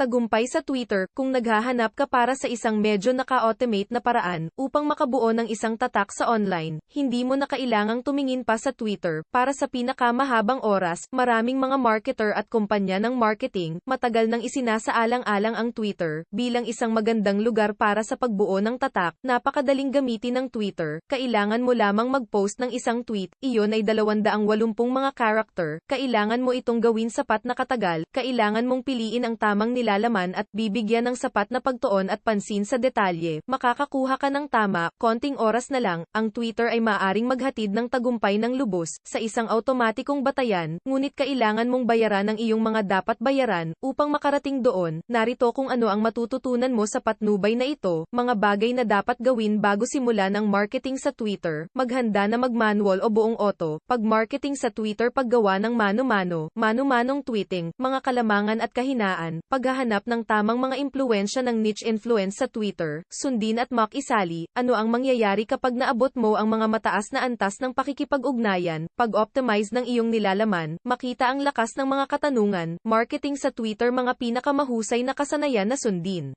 Tagumpay sa Twitter, kung naghahanap ka para sa isang medyo naka-automate na paraan, upang makabuo ng isang tatak sa online, hindi mo na kailangang tumingin pa sa Twitter, para sa pinakamahabang oras, maraming mga marketer at kumpanya ng marketing, matagal nang isinasaalang-alang ang Twitter, bilang isang magandang lugar para sa pagbuo ng tatak, napakadaling gamitin ng Twitter, kailangan mo lamang mag-post ng isang tweet, iyon ay 280 mga character, kailangan mo itong gawin sapat na katagal, kailangan mong piliin ang tamang nilalaman at bibigyan ng sapat na pagtuon at pansin sa detalye, makakakuha ka ng tama, konting oras na lang, ang Twitter ay maaring maghatid ng tagumpay ng lubos, sa isang automatikong batayan, ngunit kailangan mong bayaran ang iyong mga dapat bayaran, upang makarating doon, narito kung ano ang matututunan mo sa patnubay na ito, mga bagay na dapat gawin bago simulan ang marketing sa Twitter, maghanda na mag-manual o buong auto, pag-marketing sa Twitter paggawa ng mano-mano, mano-manong tweeting, mga kalamangan at kahinaan, paghahanap ng tamang mga impluensya ng niche influence sa Twitter, sundin at makisali, ano ang mangyayari kapag naabot mo ang mga mataas na antas ng pakikipag-ugnayan, pag-optimize ng iyong nilalaman, makita ang lakas ng mga katanungan, marketing sa Twitter mga pinakamahusay na kasanayan na sundin.